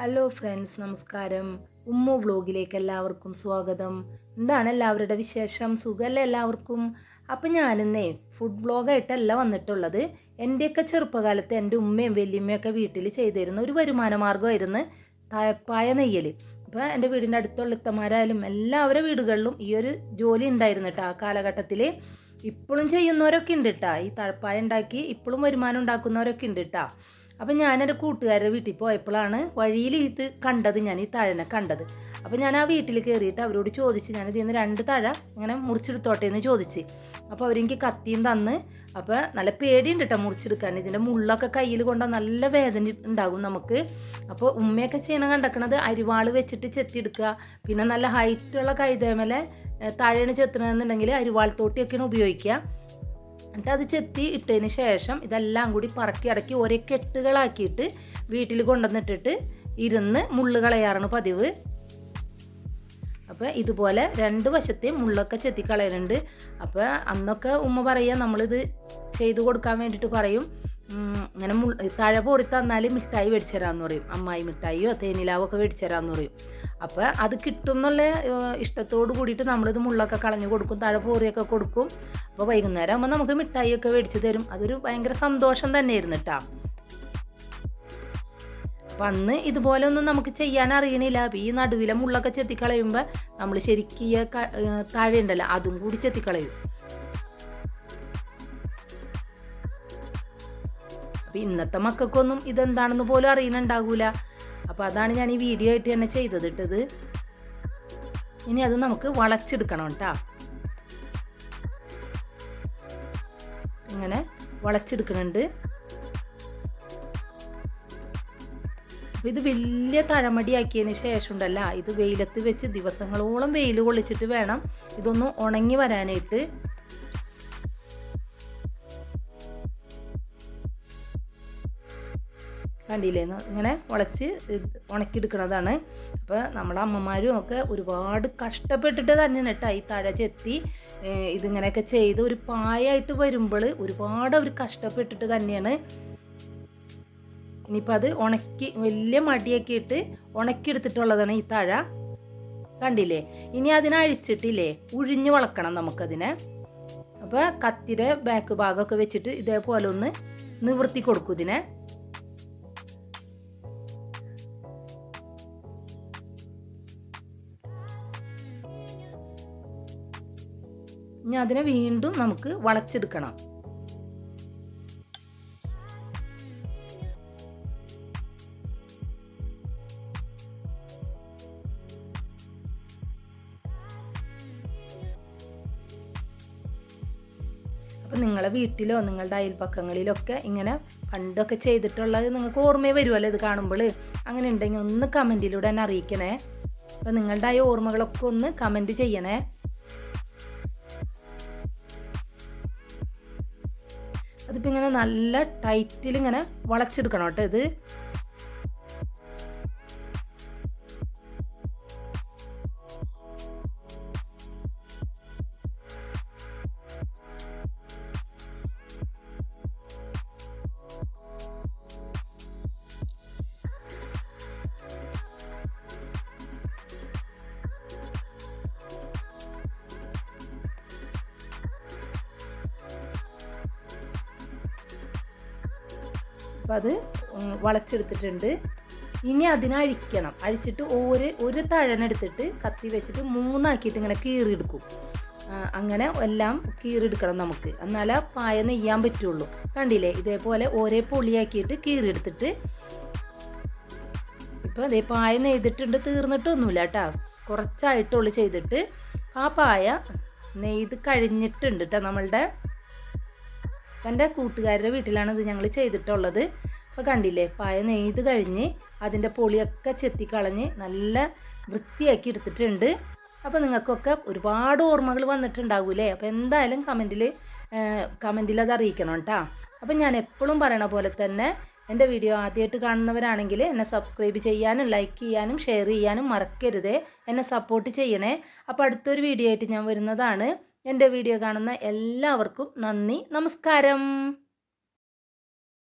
Hello friends നമസ്കാരം. ഉമ്മു വ്ലോഗിലേക്ക് എല്ലാവർക്കും സ്വാഗതം. എന്താണ് എല്ലാവരുടെ വിശേഷം? സുഖമല്ലേ എല്ലാവർക്കും? അപ്പം ഞാനിന്നേ ഫുഡ് വ്ലോഗായിട്ടല്ല വന്നിട്ടുള്ളത്. എന്റെയൊക്കെ ചെറുപ്പകാലത്ത് എന്റെ ഉമ്മയും വലിയമ്മയൊക്കെ വീട്ടിൽ ചെയ്തിരുന്ന ഒരു വരുമാന മാർഗമായിരുന്നു തായപ്പായ നെയ്യൽ അപ്പോൾ എന്റെ വീടിന്റെ അടുത്തുള്ള ഇത്തമാരായാലും എല്ലാവരുടെ വീടുകളിലും ഈ ഒരു ജോലി ഉണ്ടായിരുന്നു ആ കാലഘട്ടത്തിൽ ഇപ്പോഴും ചെയ്യുന്നവരൊക്കെ ഉണ്ട് കേട്ടോ ഈ തഴപ്പായ ഉണ്ടാക്കി ഇപ്പോഴും വരുമാനം ഉണ്ടാക്കുന്നവരൊക്കെ ഉണ്ട് കേട്ടോ അപ്പം ഞാനൊരു കൂട്ടുകാരുടെ വീട്ടിൽ പോയപ്പോഴാണ് വഴിയിൽ ഇത് കണ്ടത് ഞാൻ ഈ തഴനെ കണ്ടത്. അപ്പം ഞാൻ ആ വീട്ടിൽ കയറിയിട്ട് അവരോട് ചോദിച്ച് ഞാൻ ഇതിൽ നിന്ന് രണ്ട് തഴ ഇങ്ങനെ മുറിച്ചെടുത്തോട്ടെ എന്ന് ചോദിച്ച്. അപ്പോൾ അവരെനിക്ക് കത്തിയും തന്ന്. അപ്പോൾ നല്ല പേടിയുണ്ട് കേട്ടോ മുറിച്ചെടുക്കാൻ. ഇതിന്റെ മുള്ളൊക്കെ കയ്യിൽ കൊണ്ടാൽ നല്ല വേദന ഉണ്ടാകും നമുക്ക്. അപ്പോൾ ഉമ്മയൊക്കെ ചെയ്യണ കണ്ടക്കണത് അരിവാൾ വെച്ചിട്ട് ചെത്തിയെടുക്കുക. പിന്നെ നല്ല ഹൈറ്റുള്ള കൈതേമലെ താഴെയാണ് ചെത്തണമെന്നുണ്ടെങ്കിൽ അരിവാൾ തോട്ടിയൊക്കെയാണ് ഉപയോഗിക്കുക. എന്നിട്ട് അത് ചെത്തി ഇട്ടതിന് ശേഷം ഇതെല്ലാം കൂടി പറക്കി അടക്കി ഒരേ കെട്ടുകളാക്കിയിട്ട് വീട്ടിൽ കൊണ്ടുവന്നിട്ടിട്ട് ഇരുന്ന് മുള്ള് കളയാറാണ് പതിവ്. അപ്പോൾ ഇതുപോലെ രണ്ട് വശത്തെയും മുള്ളൊക്കെ ചെത്തി കളയുന്നുണ്ട് അപ്പോൾ അന്നൊക്കെ ഉമ്മ പറയുക നമ്മളിത് ചെയ്തു കൊടുക്കാൻ വേണ്ടിയിട്ട് പറയും. ഇങ്ങനെ മു തഴ പൊറി തന്നാൽ മിഠായി മേടിച്ചു തരാമെന്ന് പറയും. അമ്മായി മിഠായിയോ തേനിലാവോ ഒക്കെ മേടിച്ചു തരാമെന്ന് പറയും. അപ്പോൾ അത് കിട്ടും എന്നുള്ള ഇഷ്ടത്തോട് കൂടിയിട്ട് നമ്മളിത് മുള്ളൊക്കെ കളഞ്ഞു കൊടുക്കും തഴ പോറിയൊക്കെ കൊടുക്കും. അപ്പോൾ വൈകുന്നേരം ആകുമ്പോൾ നമുക്ക് മിഠായിയൊക്കെ മേടിച്ചു തരും. അതൊരു ഭയങ്കര സന്തോഷം തന്നെയായിരുന്നു കേട്ടോ അന്ന് ഇതുപോലെ ഒന്നും നമുക്ക് ചെയ്യാൻ അറിയണില്ല. അപ്പം ഈ നടുവിലെ മുള്ളൊക്കെ ചെത്തിക്കളയുമ്പോൾ നമ്മൾ ശരിക്കും താഴെ ഉണ്ടല്ലോ അതും കൂടി ചെത്തിക്കളയും. അപ്പോൾ ഇന്നത്തെ മക്കൾക്കൊന്നും ഇതെന്താണെന്ന് പോലും അറിയുന്നുണ്ടാകൂല അപ്പോൾ അതാണ് ഞാൻ ഈ വീഡിയോ ആയിട്ട് തന്നെ ചെയ്തത് ഇട്ടത്. ഇനി അത് നമുക്ക് വളച്ചെടുക്കണം കേട്ടോ. ഇങ്ങനെ വളച്ചെടുക്കണുണ്ട്. അപ്പോൾ ഇത് വലിയ തഴമടിയാക്കിയതിന് ശേഷം ഉണ്ടല്ല ഇത് വെയിലത്ത് വെച്ച് ദിവസങ്ങളോളം വെയിൽ കൊള്ളിച്ചിട്ട് വേണം ഇതൊന്ന് ഉണങ്ങി വരാനായിട്ട്. കണ്ടില്ലേ? ഇങ്ങനെ ഉളച്ച് ഉണക്കിയെടുക്കണതാണ്. അപ്പോൾ നമ്മുടെ അമ്മമാരും ഒക്കെ ഒരുപാട് കഷ്ടപ്പെട്ടിട്ട് തന്നെയാണ് കേട്ടോ ഈ തഴ ചെത്തി ഇതിങ്ങനെയൊക്കെ ചെയ്ത് ഒരു പായായിട്ട് വരുമ്പോൾ ഒരുപാട് അവർ കഷ്ടപ്പെട്ടിട്ട് തന്നെയാണ്. ഇനിയിപ്പോൾ അത് ഉണക്കി വലിയ മടിയൊക്കെ ഇട്ട് ഉണക്കിയെടുത്തിട്ടുള്ളതാണ് ഈ തഴ. കണ്ടില്ലേ? ഇനി അതിനഴിച്ചിട്ടില്ലേ ഉഴിഞ്ഞു വളക്കണം നമുക്കതിനെ. അപ്പോൾ കത്തിരെ ബാക്ക് ഭാഗമൊക്കെ വെച്ചിട്ട് ഇതേപോലെ ഒന്ന് നിവർത്തി കൊടുക്കും ഇതിനെ. ഇനി അതിനെ വീണ്ടും നമുക്ക് വളച്ചെടുക്കണം. അപ്പം നിങ്ങളെ വീട്ടിലോ നിങ്ങളുടെ അയൽപ്പക്കങ്ങളിലൊക്കെ ഇങ്ങനെ പണ്ടൊക്കെ ചെയ്തിട്ടുള്ളത് നിങ്ങൾക്ക് ഓർമ്മയെ വരുമല്ലോ ഇത് കാണുമ്പോൾ. അങ്ങനെ ഉണ്ടെങ്കിൽ ഒന്ന് കമന്റിലൂടെ തന്നെ അറിയിക്കണേ. അപ്പം നിങ്ങളുടെ ആ ഓർമ്മകളൊക്കെ ഒന്ന് കമന്റ് ചെയ്യണേ. അതിപ്പോൾ ഇങ്ങനെ നല്ല ടൈറ്റിൽ ഇങ്ങനെ വളച്ചെടുക്കണം കേട്ടോ ഇത്. അപ്പം അത് വളച്ചെടുത്തിട്ടുണ്ട്. ഇനി അതിനഴിക്കണം. അഴിച്ചിട്ട് ഒരു ഒരു തഴനെടുത്തിട്ട് കത്തി വെച്ചിട്ട് മൂന്നാക്കിയിട്ട് ഇങ്ങനെ കീറിയെടുക്കും. അങ്ങനെ എല്ലാം കീറിയെടുക്കണം നമുക്ക്. എന്നാലേ പായ നെയ്യാൻ പറ്റുള്ളൂ. കണ്ടില്ലേ? ഇതേപോലെ ഓരോ പൊളിയാക്കിയിട്ട് കീറിയെടുത്തിട്ട് ഇപ്പം അതേ പായ നെയ്തിട്ടുണ്ട് തീർന്നിട്ടൊന്നുമില്ല കേട്ടോ. കുറച്ചായിട്ടുള്ളൂ ചെയ്തിട്ട്. ആ പായ നെയ്ത് കഴിഞ്ഞിട്ടുണ്ട് കേട്ടോ നമ്മളുടെ എന്റെ കൂട്ടുകാരുടെ വീട്ടിലാണ് ഇത് ഞങ്ങൾ ചെയ്തിട്ടുള്ളത്. അപ്പോൾ കണ്ടില്ലേ പായ നെയ്ത് കഴിഞ്ഞ് അതിന്റെ പൊളിയൊക്കെ ചെത്തിക്കളഞ്ഞ് നല്ല വൃത്തിയാക്കി എടുത്തിട്ടുണ്ട്. അപ്പോൾ നിങ്ങൾക്കൊക്കെ ഒരുപാട് ഓർമ്മകൾ വന്നിട്ടുണ്ടാകൂലേ അപ്പോൾ എന്തായാലും കമന്റിൽ കമന്റിൽ അത് അറിയിക്കണം കേട്ടോ. അപ്പം ഞാൻ എപ്പോഴും പറയണ പോലെ തന്നെ എന്റെ വീഡിയോ ആദ്യമായിട്ട് കാണുന്നവരാണെങ്കിൽ എന്നെ സബ്സ്ക്രൈബ് ചെയ്യാനും ലൈക്ക് ചെയ്യാനും ഷെയർ ചെയ്യാനും മറക്കരുതേ. എന്നെ സപ്പോർട്ട് ചെയ്യണേ. അപ്പോൾ അടുത്തൊരു വീഡിയോ ആയിട്ട് ഞാൻ വരുന്നതാണ്. എന്റെ വീഡിയോ കാണുന്ന എല്ലാവർക്കും നന്ദി നമസ്കാരം.